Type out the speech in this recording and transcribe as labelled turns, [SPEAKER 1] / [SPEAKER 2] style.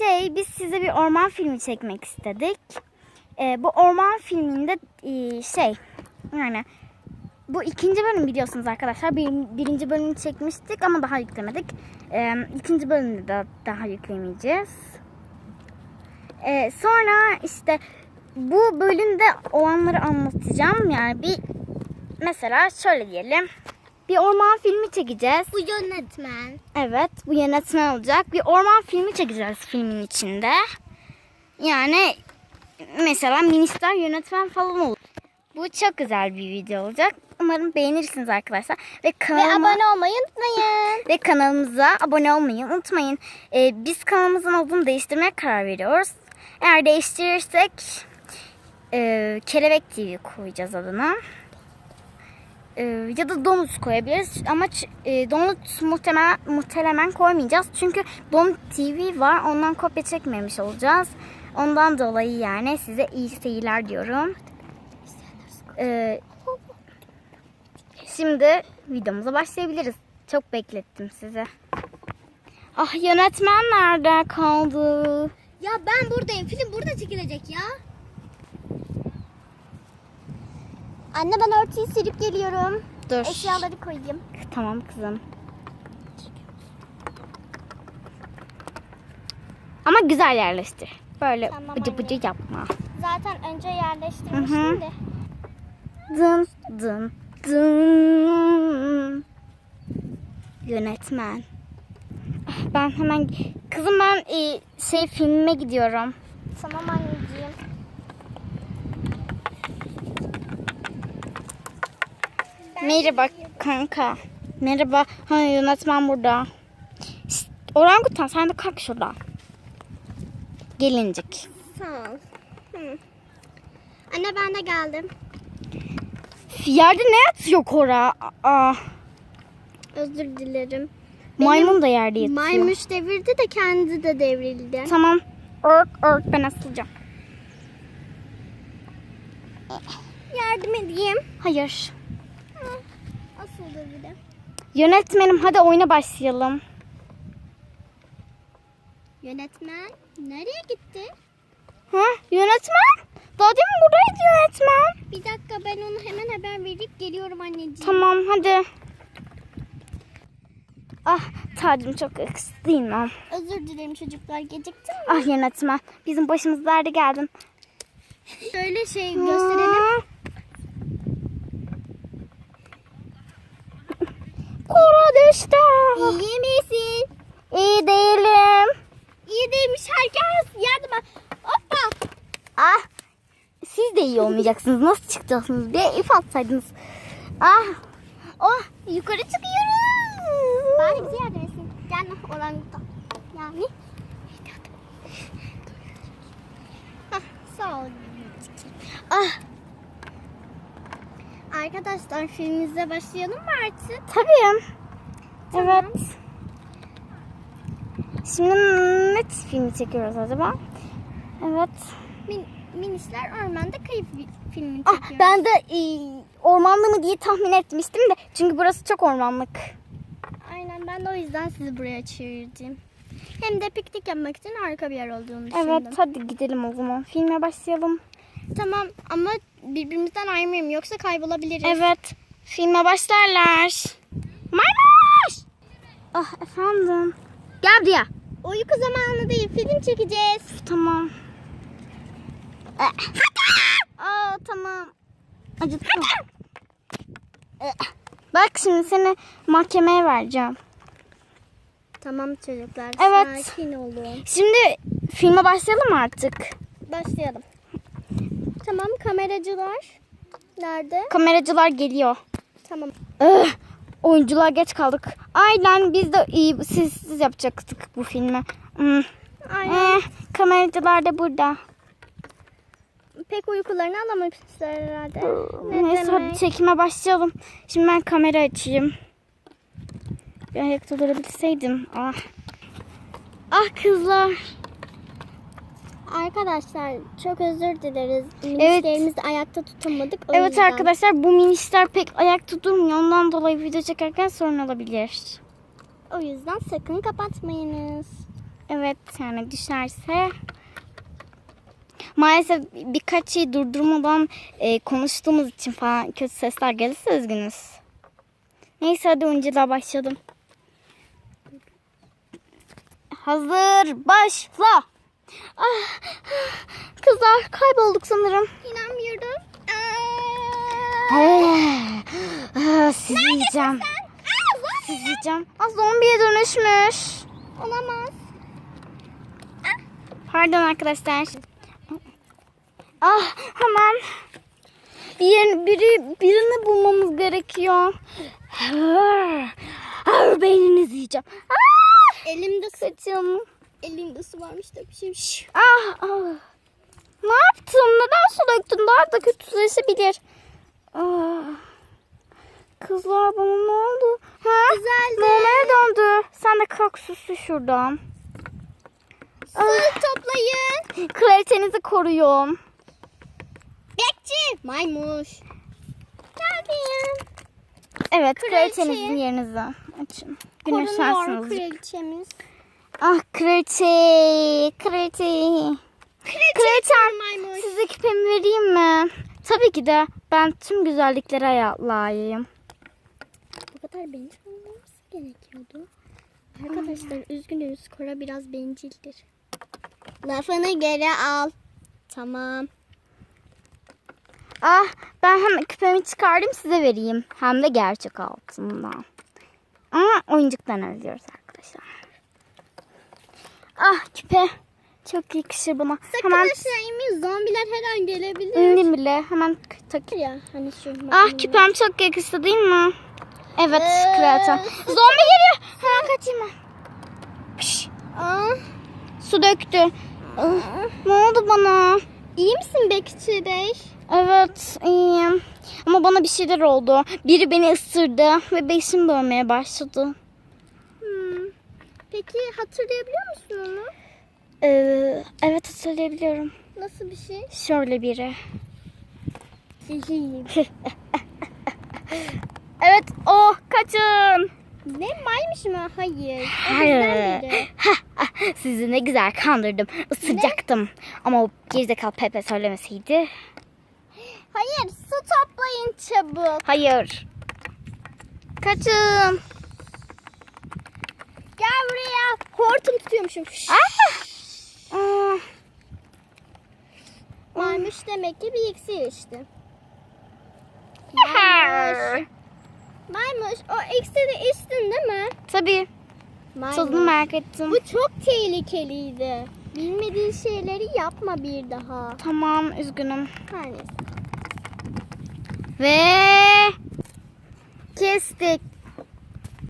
[SPEAKER 1] şey biz size bir orman filmi çekmek istedik. Ee, bu orman filminde e, şey yani bu ikinci bölüm biliyorsunuz arkadaşlar. Bir, birinci bölümü çekmiştik ama daha yüklemedik. Ee, ikinci bölümde de daha yüklemeyeceğiz. Ee, sonra işte bu bölümde olanları anlatacağım. Yani bir mesela şöyle diyelim. Bir orman filmi çekeceğiz.
[SPEAKER 2] Bu yönetmen.
[SPEAKER 1] Evet, bu yönetmen olacak. Bir orman filmi çekeceğiz filmin içinde. Yani mesela minister yönetmen falan olur. Bu çok güzel bir video olacak. Umarım beğenirsiniz arkadaşlar. Ve
[SPEAKER 2] Ve
[SPEAKER 1] kanalıma
[SPEAKER 2] abone olmayı unutmayın.
[SPEAKER 1] ve kanalımıza abone olmayı unutmayın. Ee, biz kanalımızın adını değiştirmeye karar veriyoruz. Eğer değiştirirsek e, Kelebek TV koyacağız adına. E, ya da Donut koyabiliriz. Ama e, Donut muhtemelen, muhtemelen koymayacağız. Çünkü Donut TV var. Ondan kopya çekmemiş olacağız. Ondan dolayı yani size iyi seyirler diyorum. E, Şimdi videomuza başlayabiliriz. Çok beklettim sizi. Ah yönetmen nerede kaldı?
[SPEAKER 2] Ya ben buradayım. Film burada çekilecek ya. Anne ben örtüyü silip geliyorum.
[SPEAKER 1] Dur.
[SPEAKER 2] Eşyaları koyayım.
[SPEAKER 1] Tamam kızım. Ama güzel yerleştir. Böyle
[SPEAKER 2] Tamam
[SPEAKER 1] bıcı
[SPEAKER 2] anne.
[SPEAKER 1] bıcı yapma.
[SPEAKER 2] Zaten önce yerleştirmiştim de.
[SPEAKER 1] Dın dın dın. Yönetmen. Ben hemen kızım ben e, şey filmime gidiyorum.
[SPEAKER 2] Tamam anneciğim.
[SPEAKER 1] Merhaba kanka. Merhaba. Ha yönetmen burada. Orangutan sen de kalk şuradan. Gelincik.
[SPEAKER 2] Sağ ol. Hı. Anne ben de geldim.
[SPEAKER 1] Yerde ne yatıyor Kora? Aa,
[SPEAKER 2] Özür dilerim.
[SPEAKER 1] maymun da yerde yatıyor.
[SPEAKER 2] Maymuş devirdi de kendi de devrildi.
[SPEAKER 1] Tamam. Örk örk ben asılacağım.
[SPEAKER 2] Yardım edeyim.
[SPEAKER 1] Hayır.
[SPEAKER 2] Asıldı bir de.
[SPEAKER 1] Yönetmenim hadi oyuna başlayalım.
[SPEAKER 2] Yönetmen nereye gitti?
[SPEAKER 1] Ha yönetmen? Daha demin buradaydı yönetmen.
[SPEAKER 2] Bir dakika ben onu hemen haber verip geliyorum anneciğim.
[SPEAKER 1] Tamam hadi. Ah tacım çok eksildi lan.
[SPEAKER 2] Özür dilerim çocuklar geciktim mi?
[SPEAKER 1] Ah yönetmen bizim başımız derde geldin.
[SPEAKER 2] Şöyle şey gösterelim.
[SPEAKER 1] Kora düştü.
[SPEAKER 2] İyi misin?
[SPEAKER 1] İyi değilim.
[SPEAKER 2] İyi değilmiş herkes yardıma. Hoppa.
[SPEAKER 1] Ah siz de iyi olmayacaksınız. Nasıl çıkacaksınız? Bir ip atsaydınız. Ah oh yukarı çıkıyoruz.
[SPEAKER 2] Bari bize yardım etsin. Gel orangutan. Yani. Hah, sağ ol.
[SPEAKER 1] Ah
[SPEAKER 2] Arkadaşlar filmimize başlayalım mı artık?
[SPEAKER 1] tabii. Evet. Şimdi ne filmi çekiyoruz acaba? Evet.
[SPEAKER 2] Min, minişler ormanda kayıp bir filmini
[SPEAKER 1] Ah
[SPEAKER 2] çekiyoruz.
[SPEAKER 1] ben de e, ormanlı mı diye tahmin etmiştim de. Çünkü burası çok ormanlık.
[SPEAKER 2] Aynen ben de o yüzden sizi buraya çevirdim. Hem de piknik yapmak için harika bir yer olduğunu düşündüm.
[SPEAKER 1] Evet hadi gidelim o zaman. Filme başlayalım.
[SPEAKER 2] Tamam ama birbirimizden ayrılmayalım yoksa kaybolabiliriz.
[SPEAKER 1] Evet. Filme başlarlar. Maymuş! Ah efendim. Gel buraya.
[SPEAKER 2] Uyku zamanı değil film çekeceğiz.
[SPEAKER 1] Tamam. Eh. Aa tamam. Acıttım. Bak şimdi seni mahkemeye vereceğim.
[SPEAKER 2] Tamam çocuklar
[SPEAKER 1] Evet.
[SPEAKER 2] sakin olun.
[SPEAKER 1] Şimdi filme başlayalım artık.
[SPEAKER 2] Başlayalım. Tamam kameracılar nerede?
[SPEAKER 1] Kameracılar geliyor.
[SPEAKER 2] Tamam.
[SPEAKER 1] Eh, oyuncular geç kaldık. Aynen biz de iyi siz, siz yapacaktık bu filmi. Hmm.
[SPEAKER 2] Aynen.
[SPEAKER 1] Eh, kameracılar da burada.
[SPEAKER 2] Pek uykularını alamamışlar herhalde. Ne
[SPEAKER 1] Neyse
[SPEAKER 2] demek?
[SPEAKER 1] hadi çekime başlayalım. Şimdi ben kamera açayım. Bir ayakta durabilseydim. Ah. Ah kızlar.
[SPEAKER 2] Arkadaşlar çok özür dileriz. Minişlerimizi ayakta tutamadık. O
[SPEAKER 1] evet
[SPEAKER 2] yüzden.
[SPEAKER 1] arkadaşlar bu minişler pek ayakta durmuyor. Ondan dolayı video çekerken sorun olabilir.
[SPEAKER 2] O yüzden sakın kapatmayınız.
[SPEAKER 1] Evet yani düşerse. Maalesef birkaç şey durdurmadan e, konuştuğumuz için falan kötü sesler gelirse üzgünüz. Neyse hadi oyunculuğa başladım. Hazır başla. Ah, kızlar kaybolduk sanırım.
[SPEAKER 2] İnanmıyorum.
[SPEAKER 1] Ah, Sizi yiyeceğim. Sizi yiyeceğim. Ah, zombiye dönüşmüş.
[SPEAKER 2] Olamaz.
[SPEAKER 1] Pardon arkadaşlar. Ah hemen bir, biri, birini bulmamız gerekiyor. Ah, beyninizi yiyeceğim. Ah,
[SPEAKER 2] Elimde
[SPEAKER 1] saçım.
[SPEAKER 2] Elimde su varmış da bir şey. Şş.
[SPEAKER 1] Ah, ah. Ne yaptın? Neden su döktün? Daha da kötüleşebilir. Ah. Kızlar bana ne oldu? Ha?
[SPEAKER 2] Güzeldi.
[SPEAKER 1] Normale döndü. Sen de kalk susu şuradan.
[SPEAKER 2] Su toplayın.
[SPEAKER 1] Kraliçenizi koruyun.
[SPEAKER 2] Bekçi. Maymuş. Geldim.
[SPEAKER 1] Evet,
[SPEAKER 2] Kraliçe.
[SPEAKER 1] kraliçenizin yerinizi açın. Güneş
[SPEAKER 2] Korunuyor
[SPEAKER 1] şansınız.
[SPEAKER 2] kraliçemiz.
[SPEAKER 1] Ah kraliçe, kraliçe. Kraliçem, size küpemi vereyim mi? Tabii ki de ben tüm güzelliklere layığım.
[SPEAKER 2] Bu kadar bencil olmaması gerekiyordu. Arkadaşlar üzgünüz. Kora biraz bencildir. Lafını geri al. Tamam.
[SPEAKER 1] Ah ben hemen küpemi çıkardım size vereyim. Hem de gerçek altından. Ama oyuncuktan özlüyoruz arkadaşlar. Ah küpe. Çok yakışır bana.
[SPEAKER 2] Sakın
[SPEAKER 1] hemen
[SPEAKER 2] aşağı inmeyin. Zombiler her an gelebilir.
[SPEAKER 1] indim bile. Hemen takayım.
[SPEAKER 2] Ya hani şu.
[SPEAKER 1] Ah küpem çok yakıştı değil mi? Evet
[SPEAKER 2] Ee,
[SPEAKER 1] kraliçem. Zombi geliyor. Hemen kaçayım ben. Piş,
[SPEAKER 2] Aa,
[SPEAKER 1] su döktü. Ah, ne oldu bana?
[SPEAKER 2] iyi misin Bekçi Bey?
[SPEAKER 1] Evet iyiyim. Ama bana bir şeyler oldu. Biri beni ısırdı ve beşim dönmeye başladı.
[SPEAKER 2] Peki hatırlayabiliyor musun onu?
[SPEAKER 1] Ee, evet hatırlayabiliyorum.
[SPEAKER 2] Nasıl bir şey?
[SPEAKER 1] Şöyle biri. Evet o kaçın.
[SPEAKER 2] ne maymış mı? Hayır.
[SPEAKER 1] Hayır. Sizi ne güzel kandırdım. Isıracaktım. Ama o gerizekalı Pepe söylemeseydi.
[SPEAKER 2] Hayır su toplayın çabuk.
[SPEAKER 1] Hayır. Kaçın.
[SPEAKER 2] Gel Hortum tutuyormuşum.
[SPEAKER 1] Aa,
[SPEAKER 2] Maymuş demek ki bir iksir içti.
[SPEAKER 1] Hayır.
[SPEAKER 2] Maymuş o iksiri içtin değil mi?
[SPEAKER 1] Tabii. Tadını merak ettim.
[SPEAKER 2] Bu çok tehlikeliydi. Bilmediğin şeyleri yapma bir daha.
[SPEAKER 1] Tamam üzgünüm.
[SPEAKER 2] Her neyse.
[SPEAKER 1] Ve kestik.